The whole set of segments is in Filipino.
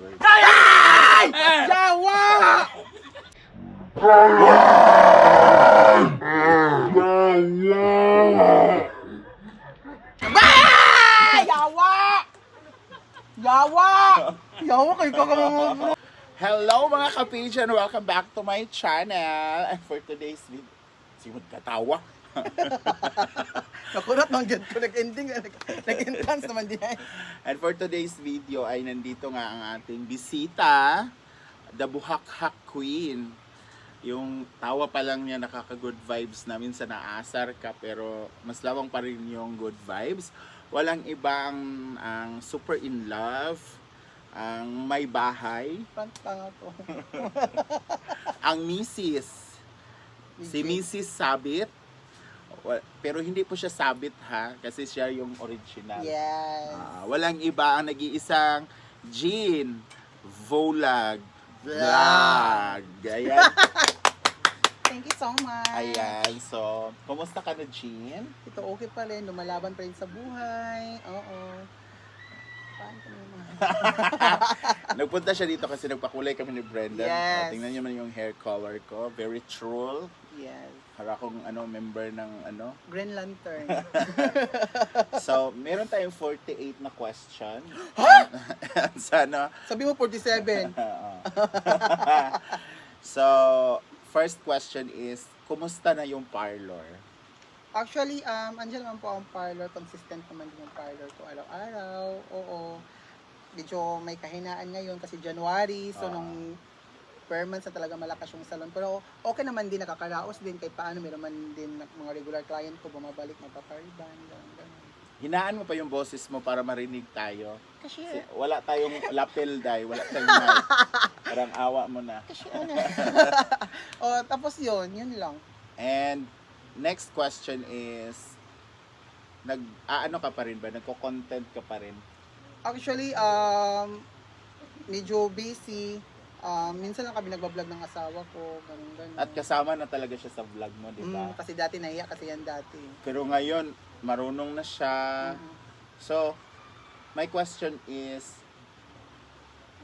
password. Jawa! Ah! Yawa! Yawa! Hello mga kapijan! Welcome back to my channel. And for today's video, simod katawa. Nakunat nang dyan ko nag-ending. nag- Nag-entrance naman ay. And for today's video ay nandito nga ang ating bisita, the Buhakhak Queen. Yung tawa pa lang niya nakaka-good vibes namin sa naasar ka pero mas lawang pa rin yung good vibes. Walang ibang ang super in love, ang may bahay, Pantanga ko. ang misis. Si Mrs. Sabit. Pero hindi po siya sabit ha, kasi siya yung original. Yes. Ah, walang iba ang nag-iisang Jean Volag Vlog. Vlog. Ayan. Thank you so much. Ayan. So, kumusta ka na, Jean? Ito okay pa rin. Lumalaban pa rin sa buhay. Oo. Paano naman? Nagpunta siya dito kasi nagpakulay kami ni Brenda. Yes. Ah, tingnan niyo man yung hair color ko. Very true. Yes. Para akong ano, member ng ano. Green Lantern. So, meron tayong 48 na question. Sana Sabi mo 47. Oo. so, first question is, kumusta na yung parlor? Actually, um, andyan naman po ang parlor. Consistent naman din yung parlor ko araw-araw. Oo. Medyo may kahinaan ngayon kasi January. So, Ah. nung per month sa talaga malakas yung salon. Pero okay naman din, nakakaraos din. Kahit paano, meron man din na- mga regular client ko bumabalik, magpapariban. Ganun, ganun. Hinaan mo pa yung boses mo para marinig tayo. Kasi, Kasi wala tayong lapel day, wala tayong mic. Parang awa mo na. kasi ano. oh, tapos yun, yun lang. And next question is, nag aano ka pa rin ba? Nagko-content ka pa rin? Actually, um, medyo busy. Um, minsan lang kami nagbablog ng asawa ko, ganun ganun. At kasama na talaga siya sa vlog mo, di ba? Mm, kasi dati nahiya kasi yan dati. Pero ngayon, marunong na siya. Mhm. So, my question is,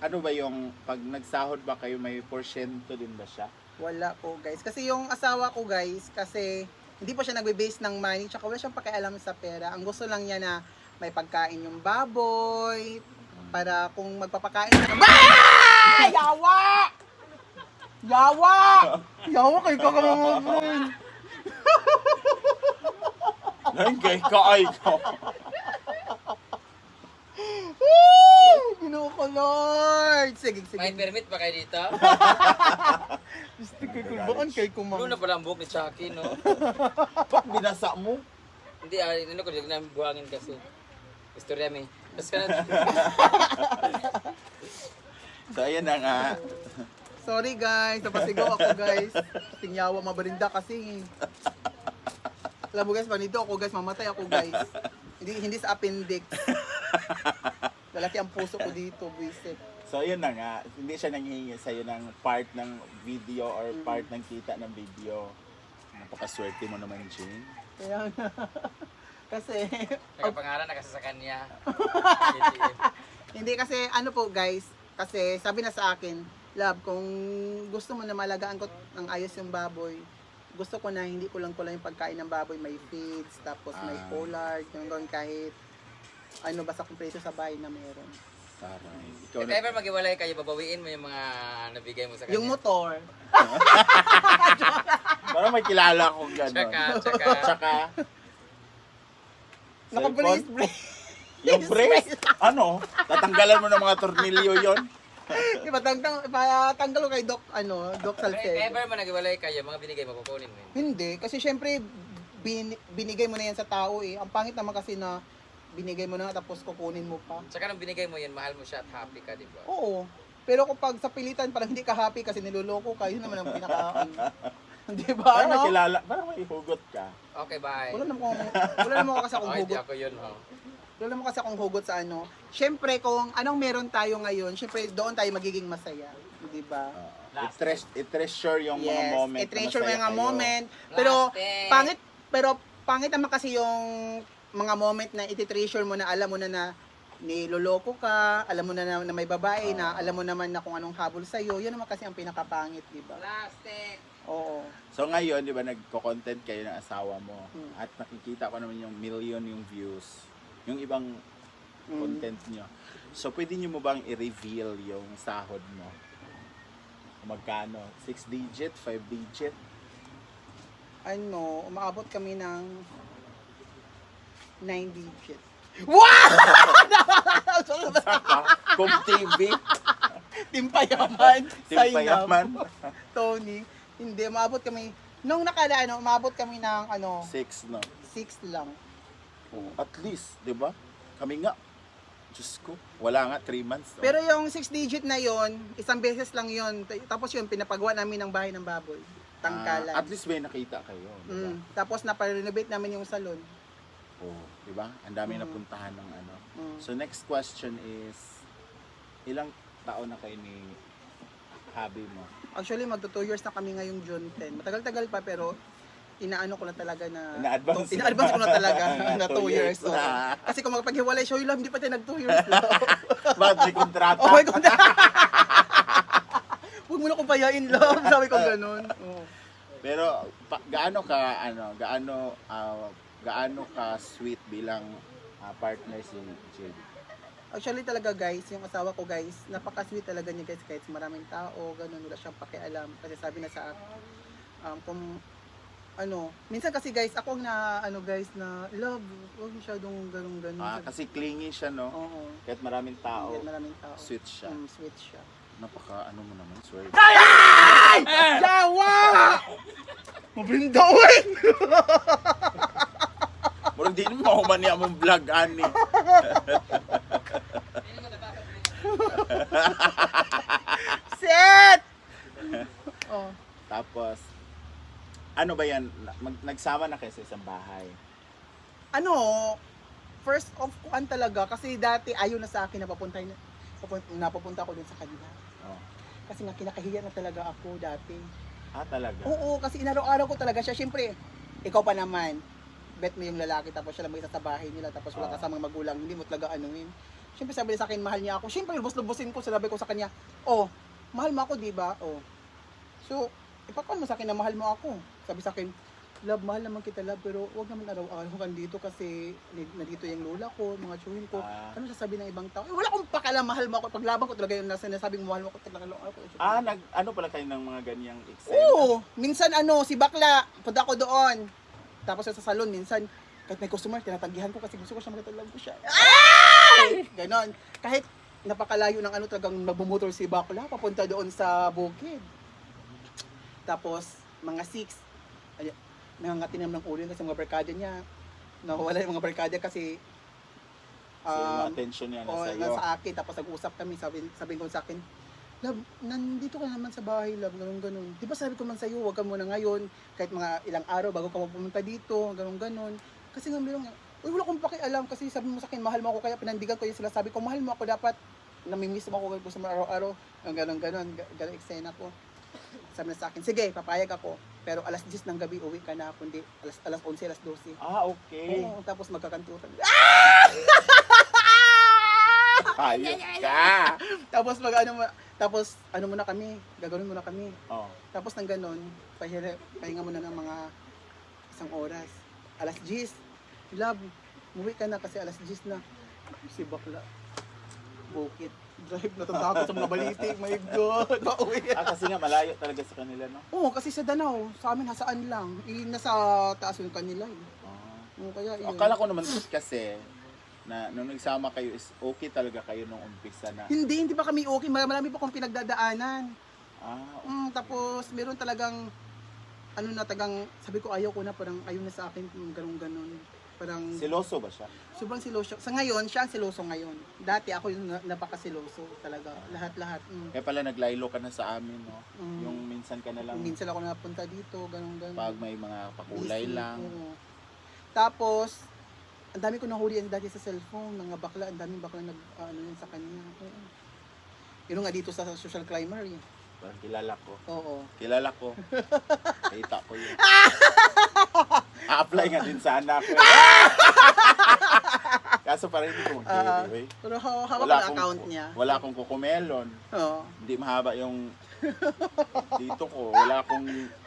ano ba yung, pag nagsahod ba kayo, may porsyento din ba siya? Wala po guys. Kasi yung asawa ko guys, kasi hindi pa siya nagbe-base ng money, tsaka wala siyang pakialam sa pera. Ang gusto lang niya na may pagkain yung baboy, para kung magpapakain siya. Ah! Yawa! Yawa! Yawa kayo kakamamabon. Nangay ka ay ko. Ginoo ko, Lord! Sige, sige. May permit ba kayo dito? Gusto ko kulbaan kay Ano kumang. na pala ang buhok ni Chucky, no? Pag binasa mo, Hindi, ah, ano ko, hindi namin buhangin kasi. Istorya mi. Tapos ka na, so ayan na nga. Sorry guys, napasigaw ako guys. Tingyawa mabarinda kasi. Alam mo guys, panito ako guys, mamatay ako guys. Hindi hindi sa appendix. Lalaki ang puso ko dito, buisit. So ayun na nga, hindi siya nanghihingi sa'yo ng part ng video or part ng kita ng video. Napakaswerte mo naman, Jean. Kaya nga. Kasi, nakapangalan na kasi sa kanya. hindi kasi ano po guys, kasi sabi na sa akin, love, kung gusto mo na malagaan ko ng ayos yung baboy, gusto ko na hindi ko lang ko lang yung pagkain ng baboy, may feeds, tapos may Ah. pollard, yung ganun kahit ano basta kung presyo sa bahay na meron. Parang, ikaw If na. ever magiwalay kayo, babawiin mo yung mga nabigay mo sa kanya. Yung motor, Parang may kilala akong gano'n. Tsaka, tsaka. Tsaka, naka-brace brace. yung brace, ano, tatanggalan mo ng mga tornilyo yon. Ipatanggal, ipatanggal ko kay Doc, ano, Doc Salcedo. ever man naghiwalay kayo, mga binigay mo, kukunin mo yun. Hindi, kasi syempre, bin, binigay mo na yan sa tao eh. Ang pangit naman kasi na binigay mo na tapos kukunin mo pa. Tsaka nung binigay mo yun, mahal mo siya at happy ka, di ba? Oo. Pero kapag sa pilitan, parang hindi ka happy kasi niloloko ka, yun naman ang pinaka. Di ba, Parang ano? kilala, parang may hugot ka. Okay, bye. Wala naman kung, wala naman ako kasi akong hindi hugot. ako yun, oh. Wala naman kasi akong hugot sa ano. Syempre, kung anong meron tayo ngayon, syempre doon tayo magiging masaya. Di ba? Uh, i-treasure, i-treasure yung mga Yes, moment. na i-treasure mo masaya yung mga kayo. moment. Pero, Lasting. pangit, pero pangit naman kasi yung mga moment na iti-treasure mo na alam mo na na niloloko ka, alam mo na, na, na may babae na alam mo naman na kung anong habol sa iyo, yun naman kasi ang pinakapangit, di ba? Plastic. Oo. So ngayon, di ba, nagko-content kayo ng asawa mo Hmm. at nakikita ko naman yung million yung views, yung ibang Mm. content nyo. So pwede nyo mo bang i-reveal yung sahod mo? Magkano? 6 digit? 5 digit? Ano, umaabot kami ng 9 digit. Saka, Kung TV, Timpayaman. Timpayaman. Tony. Hindi, umaabot kami. Nung nakala, ano, umaabot kami ng, ano, 6 no? 6 lang. Oh, at least, di ba? Kami nga, Diyos ko, wala nga 3 months. no? Pero yung 6 digit na yon isang beses lang yon Tapos yun, pinapagawa namin ng bahay ng baboy. Tangkalan. Ah, at least may nakita kayo, di ba? Mm. Tapos naparenovate namin yung salon. Oh, di ba? Ang dami Mm. napuntahan ng ano. Mm. So next question is, ilang taon na kayo ni hubby mo? Actually, magto 2 years na kami ngayong June 10. Matagal-tagal pa pero inaano ko na talaga na Ina-advance? ina-advance ko na talaga na 2 Two years. years na. Kasi kung magpaghiwalay siya, love, hindi pa tayo nag 2 years. Bakit may kontrata? oh my God. Huwag mo na kong payain, love. Sabi ko ganun. Oo. Pero pa, gaano ka ano, gaano ah, gaano ka sweet bilang ah, partner si Jill? Actually talaga guys, yung asawa ko guys, napaka-sweet talaga niya guys kahit maraming tao, ganun, wala siyang pakialam. Kasi sabi na sa akin, um, kung ano, minsan kasi guys, ako ang na, ano guys, na love, huwag masyadong ganun ganun. Ah, kasi clingy siya no. Oo. Kahit maraming tao, Kahit maraming tao. sweet siya. Mm, sweet siya. Napaka ano mo naman, swear. Jawa! Mabindawin! Murag di mo man niya mong vlog ani. Set! oh. Tapos ano ba yan? Mag, nagsama na kayo sa isang bahay. ano, first of kuan talaga kasi dati ayaw na sa akin na papunta papunta, napapunta ako dun sa kanila. Oh. Kasi nga kinakahiya na talaga ako dati. Ah, talaga? Oo, kasi inaraw-araw ko talaga siya. Siyempre, ikaw pa naman, bet mo yung lalaki tapos siya lang mag-isa sa bahay nila tapos wala Oo. kasamang magulang, hindi mo talaga anuhin. Siyempre sabi niya sa akin, mahal niya ako. Siyempre, lubos-lubosin ko, sinabi ko sa kanya, oh, mahal mo ako, di ba? Oh. So, ipapan mo sa akin na mahal mo ako. Sabi sa akin, love, mahal naman kita, love, pero huwag naman araw-araw kang dito kasi nandito yung lola ko, mga tsuhin ko. Ah. Ano sasabi ng ibang tao? Eh, wala akong pakala, mahal mo ako. Paglaban ko talaga yung nasa sinasabing mahal mo ako talaga. Ako, Ah, nag ano pala kayo ng mga ganyang eksena? Oo, minsan ano, si Bakla, punta ako doon. Tapos sa salon, minsan, kahit may customer, tinatanggihan ko kasi gusto ko siya magkatalag ko siya. Ay! Ganon. Kahit napakalayo ng ano, talagang nagbumotor si Bakla, papunta doon sa bukid. Tapos, mga six, ay, nangangati naman ng ulo yun kasi mga barkada niya, nawawala yung mga barkada kasi So, yung um, attention niya o nasa iyo. nasa akin, tapos nag-usap kami, sabi, sabi ko sa akin, Love, nandito ka naman sa bahay, love, ganun ganun. Di ba sabi ko man sa'yo, huwag ka muna ngayon, kahit mga ilang araw bago ka pumunta dito, ganun ganun. Kasi nga meron nga, uy, wala akong pakialam kasi sabi mo sa akin, mahal mo ako, kaya pinandigan ko yung sila, sabi ko, mahal mo ako, dapat namimiss mo ako gusto mo araw-araw, ganun ganun, ga- ganun eksena ko. Sabi na sa akin, sige, papayag ako, pero alas 10 ng gabi uwi ka na, kundi alas, alas 11, alas 12. Ah, okay. Oo, tapos magkakantutan. Hayop ka. Tapos mag ano mo- tapos ano muna kami, gagawin muna kami. Oh. Tapos ng ganun, pahinga, pahinga muna ng mga isang oras. Alas 10. Love, umuwi ka na kasi alas 10 na. Si bakla. Bukit. Drive na ako sa mga baliti. My God. Pauwi. Ah, kasi nga malayo talaga sa kanila, no? Oo, kasi sa Danau, sa amin nasaan lang. Eh, nasa taas yung kanila. Eh. Ah. Oo, kaya yun. Akala ko naman kasi na nung nagsama kayo is okay talaga kayo nung umpisa na. Hindi, hindi pa kami okay. Mar- Marami pa akong pinagdadaanan. Ah, Mm, tapos meron talagang ano na tagang sabi ko ayaw ko na parang ayaw na sa akin yung ganun ganun. Parang siloso ba siya? sobrang siloso. Sa ngayon, siya ang siloso ngayon. Dati ako yung na- napakasiloso talaga. Lahat-lahat. Mm. Kaya pala naglaylo ka na sa amin, no? Mm. Yung minsan ka na lang Minsan ako napunta dito, ganun ganun. pag may mga pakulay Busy, lang. oo. Tapos, ang dami ko nahuli dati sa cellphone, mga bakla, ang daming bakla nag, ah, ano yun sa kanya. Oo. Yun nga dito sa social climber eh. Parang kilala ko. Oo. Kilala ko. Kita ko yun. A-apply nga din sana ako. Kaso parang hindi ko Ah, mag-giveaway. pero ha- hawak ang account niya. Wala akong kukumelon. Oo. Hindi mahaba yung dito ko. Wala akong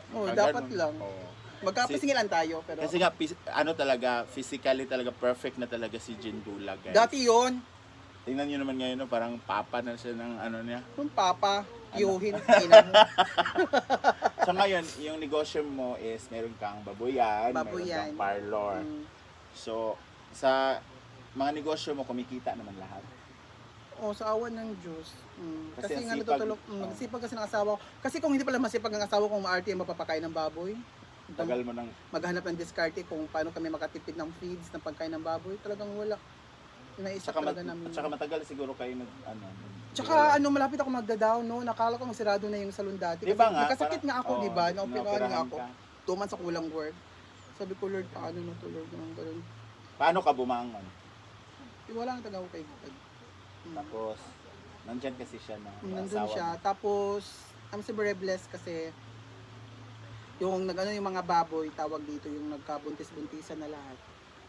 Oh, dapat lang. Oo. Magkapisingilan tayo, pero Kasi nga, ano talaga, physically talaga perfect na talaga si Jin Dula, guys. dati yon Tingnan nyo naman ngayon, no, parang papa na siya ng ano niya. yung papa? Yuhin, ina mo. So ngayon, yung negosyo mo is meron kang babuyan, Babuyan. meron kang parlor. Mm. So, sa mga negosyo mo, kumikita naman lahat. Oh, sa awan ng Diyos. Mm. Kasi Kasi, ang nga sipag- natutulog, oh. magsipag kasi ng asawa ko. Kasi kung hindi pala masipag ang asawa ko, maarte ang mapapakain ng baboy. Tagal mo ng... Maghanap ng diskarte kung paano kami makatipid ng feeds, ng pagkain ng baboy. Talagang wala. Inaisip Tsaka, mat- talaga namin. at saka matagal siguro kayo nag... Ano, nag- Tsaka ano, malapit ako magda-down, no? Nakala ko masirado na yung salon dati. Di ba Kasi nga? Nagkasakit nga ako, di ba? Naoperahan nga ako. Two months ako walang work. Sabi ko, Lord, paano na to, Lord? Ganun, ganun. Paano ka bumangon? Di wala nang taga ko kay God. Mm. Tapos, nandyan kasi siya na Mm, Nandun asawa siya. mo. Tapos, I'm super blessed kasi yung nagano yung mga baboy, tawag dito, yung nagkabuntis-buntisan na lahat.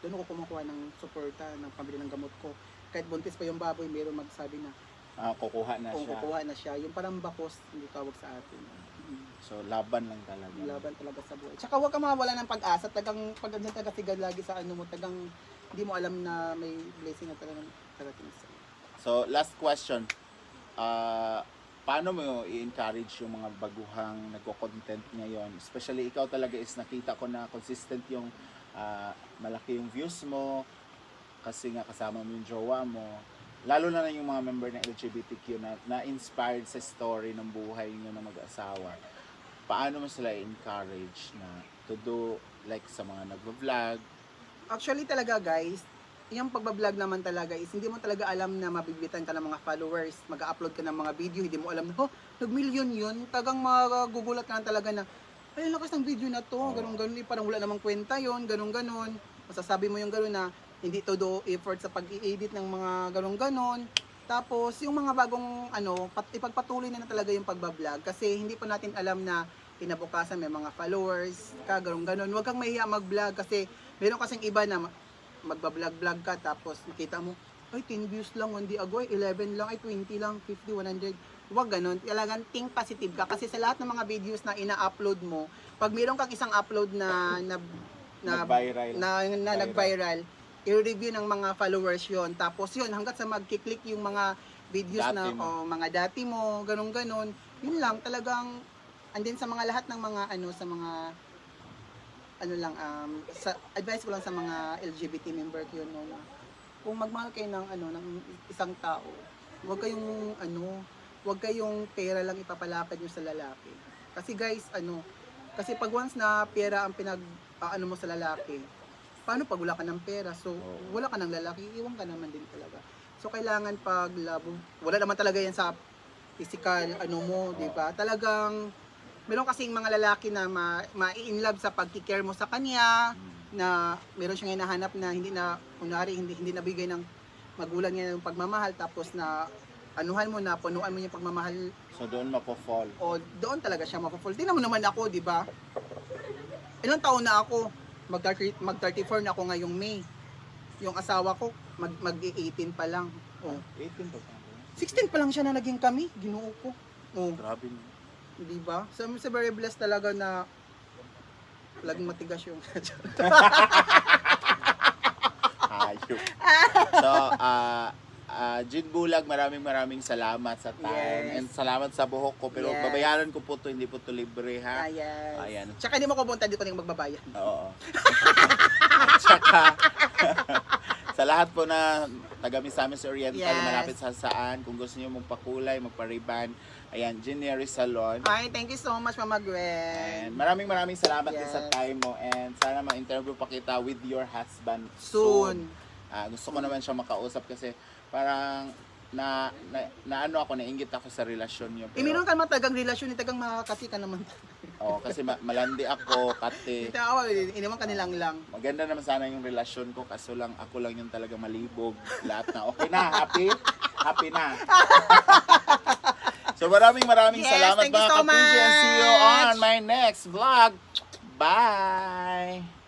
Doon ako kumukuha ng suporta, ng pambili ng gamot ko. Kahit buntis pa yung baboy, meron magsabi na Ah, kukuha na kung siya. kukuha na siya. Yung parang bakos, hindi tawag sa atin. Mm. So, laban lang talaga. Laban talaga sa buhay. Tsaka huwag ka mawala ng pag-asa. Tagang pag andyan taga sigad lagi sa ano mo, tagang hindi mo alam na may blessing na talagang darating sa So, last question. Ah, paano mo i-encourage yung mga baguhang nagko-content ngayon? Especially ikaw talaga is nakita ko na consistent yung ah, malaki yung views mo kasi nga kasama mo yung jowa mo. Lalo na na yung mga member ng LGBTQ na na-inspired sa story ng buhay nyo na mag-asawa. Paano mo sila i-encourage na to do like sa mga nagvo-vlog? Actually talaga guys, yung pagbablog naman talaga is hindi mo talaga alam na mabibitan ka ng mga followers, mag-upload ka ng mga video, hindi mo alam na, oh, nag-million yun. Tagang magugulat ka talaga na, ay, lakas ng video na to, ganun ganun, eh, parang wala namang kwenta yon ganun ganun. Masasabi mo yung ganun na, hindi to do effort sa pag-i-edit ng mga ganun ganon. Tapos, yung mga bagong, ano, pat, ipagpatuloy na, na talaga yung pagbablog kasi hindi pa natin alam na kinabukasan may mga followers ka, ganun ganon. Huwag kang mahiya mag-vlog kasi meron kasing iba na ma- magbablog-vlog ka tapos nakita mo, ay 10 views lang, hindi agoy, 11 lang, ay 20 lang, 50, 100. Huwag ganun. Talagang think positive ka kasi sa lahat ng mga videos na ina-upload mo, pag meron kang isang upload na na na, Nag-viral. na, na Viral. nag-viral, i-review ng mga followers yon Tapos yun, hanggat sa magkiklik yung mga videos Dati na mo. oh, mga dati mo, ganun ganon yun lang, talagang andin sa mga lahat ng mga ano sa mga ano lang um sa advice ko lang sa mga LGBT member ko yun no, na kung magmahal kayo ng ano ng isang tao, huwag kayong ano, huwag kayong pera lang ipapalakad nyo sa lalaki. Kasi guys, ano, kasi pag once na pera ang pinag ah, ano mo sa lalaki, paano pag wala ka ng pera? So, wala ka ng lalaki, iwan ka naman din talaga. So, kailangan pag labo, wala naman talaga yan sa physical, ano mo, di ba? Talagang, meron kasing mga lalaki na ma, ma-in love sa pagkikare mo sa kanya, na meron siyang hinahanap na hindi na, kunwari, hindi, hindi nabigay ng magulang niya yung pagmamahal, tapos na anuhan mo na, punuan mo yung pagmamahal, So, doon mapo-fall. o doon talaga siya mapapul. Tingnan mo naman ako, di ba? Ilang taon na ako? Mag, mag 34 na ako ngayong May. Yung asawa ko, mag, mag 18 pa lang. Oh. 18 pa pa. 16 pa lang siya na naging kami, ginoo ko. Oh, Grabe. di ba? So, I'm so very blessed talaga na laging matigas yung Hayop. so, ah ah, Jin Bulag, maraming maraming salamat sa time. Yes. And salamat sa buhok ko. Pero Yes. babayaran ko po to hindi po to libre ha. Ayan. Ayan. Tsaka hindi mo ko punta dito yung magbabayad. Oo. At saka, sa lahat po na taga Misamis Oriental, Yes. malapit sa saan, kung gusto niyo magpakulay, magpariban, ayan, Gineri Salon. Ay, thank you so much, Mama Gwen. And maraming maraming salamat din sa Yes. time mo and sana ma-interview pa kita with your husband Soon. Ah, gusto ko naman siya makausap kasi parang na, na, na ano ako, nainggit ako sa relasyon niyo. Eh, meron ka naman tagang relasyon, eh, tagang makakasi ka naman. Oo, kasi ma- malandi ako, kate. Ito ako, iniwan ka nilang lang. Maganda naman sana yung relasyon ko, kaso lang ako lang yung talaga malibog. Lahat na, okay na, happy? Happy na. so maraming maraming Yes, salamat mga so and see you on my next vlog. Bye!